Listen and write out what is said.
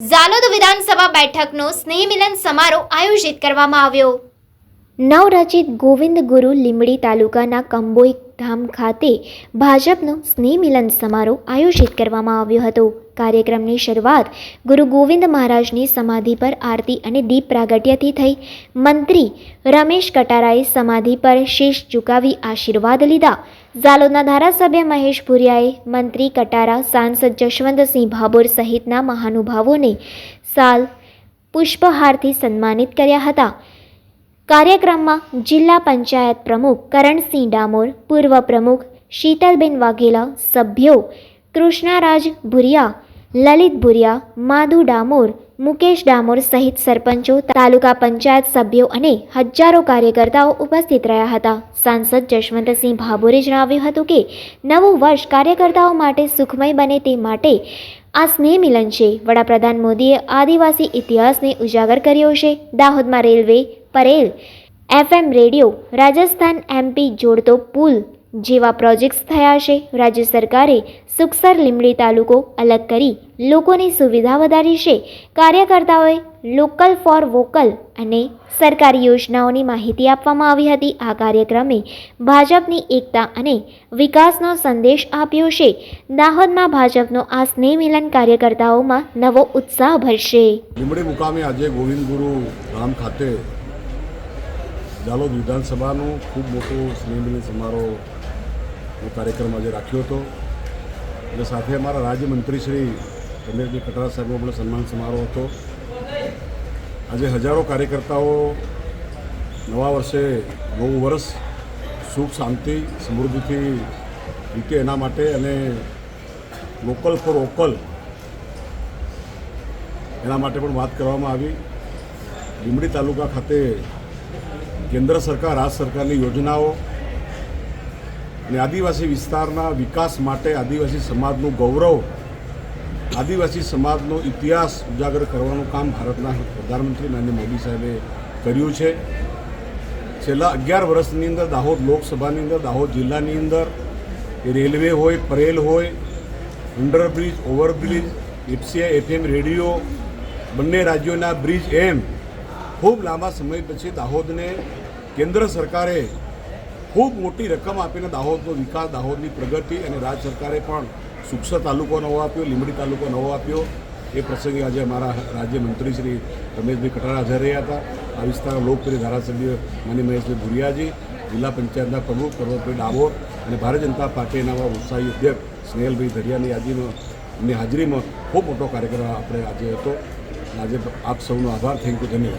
ઝાલોદ વિધાનસભા બેઠકનો સ્નેહ મિલન સમારોહ આયોજિત કરવામાં આવ્યો. નવરચિત ગોવિંદ ગુરુ લીંબડી તાલુકાના કંબોઈ ધામ ખાતે ભાજપનો સ્નેહ મિલન સમારોહ આયોજિત કરવામાં આવ્યો હતો. કાર્યક્રમની શરૂઆત ગુરુ ગોવિંદ મહારાજની સમાધિ પર આરતી અને દીપ પ્રાગટ્યથી થઈ. મંત્રી રમેશ કટારાએ સમાધિ પર શીશ ઝુકાવી આશીર્વાદ લીધા. ઝાલોદના ધારાસભ્ય મહેશ ભુરિયાએ મંત્રી કટારા, સાંસદ જશવંતસિંહ ભાભોર સહિતના મહાનુભાવોને સાલ પુષ્પહારથી સન્માનિત કર્યા હતા. કાર્યક્રમમાં જિલ્લા પંચાયત પ્રમુખ કરણસિંહ ડામોર, પૂર્વ પ્રમુખ શીતલબેન વાઘેલા, સભ્યો કૃષ્ણરાજ ભુરિયા લલિત ભુરિયા, માધુ ડામોર, મુકેશ ડામોર સહિત સરપંચો, તાલુકા પંચાયત સભ્યો અને હજારો કાર્યકર્તાઓ ઉપસ્થિત રહ્યા હતા. સાંસદ જશવંતસિંહ ભાભોરે જણાવ્યું હતું કે, નવું વર્ષ કાર્યકર્તાઓ માટે સુખમય બને તે માટે આ સ્નેહ મિલન છે. વડાપ્રધાન મોદીએ આદિવાસી ઇતિહાસને ઉજાગર કર્યો છે. દાહોદમાં railway, Parel, FM radio, Rajasthan MP જોડતો પુલ જેવા પ્રોજેક્ટ્સ થયા છે, રાજ્ય સરકારે સુખસર લીંબડી તાલુકો અલગ કરી લોકોની સુવિધા વધારી છે. કાર્યકર્તાઓએ લોકલ ફોર વોકલ અને સરકારી યોજનાઓની માહિતી આપવામાં આવી હતી. આ કાર્યક્રમે ભાજપની એકતા અને વિકાસનો સંદેશ આપ્યો છે. દાહોદમાં ભાજપનો આ સ્નેહ મિલન કાર્યકર્તાઓમાં નવો ઉત્સાહ ભરશે. લીમડી મુકામે આજે ગોવિંદ ગુરુ ગામ ખાતે દાહોદ વિધાનસભાનું ખૂબ મોટું સ્નેહમિલન સમારોહનો કાર્યક્રમ આજે રાખ્યો હતો. અને સાથે અમારા રાજ્યમંત્રી શ્રી રમેશભાઈ કટરા સાહેબનો પણ સન્માન સમારોહ હતો. આજે હજારો કાર્યકર્તાઓ નવા વર્ષે નવું વર્ષ સુખ, શાંતિ, સમૃદ્ધિથી વીતે એના માટે અને લોકલ ફોર ઓકલ એના માટે પણ વાત કરવામાં આવી. લીંબડી તાલુકા ખાતે કેન્દ્ર સરકાર, રાજ્ય સરકારની યોજનાઓ અને આદિવાસી વિસ્તારના વિકાસ માટે આદિવાસી સમાજનું ગૌરવ, આદિવાસી સમાજનો ઇતિહાસ ઉજાગર કરવાનું કામ ભારતના પ્રધાનમંત્રી નરેન્દ્ર મોદી સાહેબે કર્યું છે. છેલ્લા અગિયાર વર્ષની અંદર દાહોદ લોકસભાની અંદર, દાહોદ જિલ્લાની અંદર એ રેલવે હોય, પરેલ હોય, underbridge, overbridge FCI FM radio, બંને રાજ્યોના બ્રિજ એમ ખૂબ લાંબા સમય પછી દાહોદને કેન્દ્ર સરકારે ખૂબ મોટી રકમ આપીને દાહોદનો વિકાસ, દાહોદની પ્રગતિ અને રાજ્ય સરકારે પણ સુક્ષ તાલુકો નવો આપ્યો, લીંબડી તાલુકો નવો આપ્યો. એ પ્રસંગે આજે અમારા રાજ્યમંત્રી શ્રી રમેશભાઈ કટારા હાજર રહ્યા હતા. આ વિસ્તારના લોકપ્રિય ધારાસભ્ય માની મહેશભાઈ ભુરિયાજી, જિલ્લા પંચાયતના પ્રમુખ પર્વતભાઈ ડાબોર અને ભારતીય જનતા પાર્ટીના ઉત્સાહી અધ્યક્ષ સ્નેહલભાઈ ધરિયાની યાદીમાં એમની હાજરીમાં ખૂબ મોટો કાર્યક્રમ આપણે આજે હતો. આજે આપ સૌનો આભાર. થેન્ક યુ ધન્યવાદ.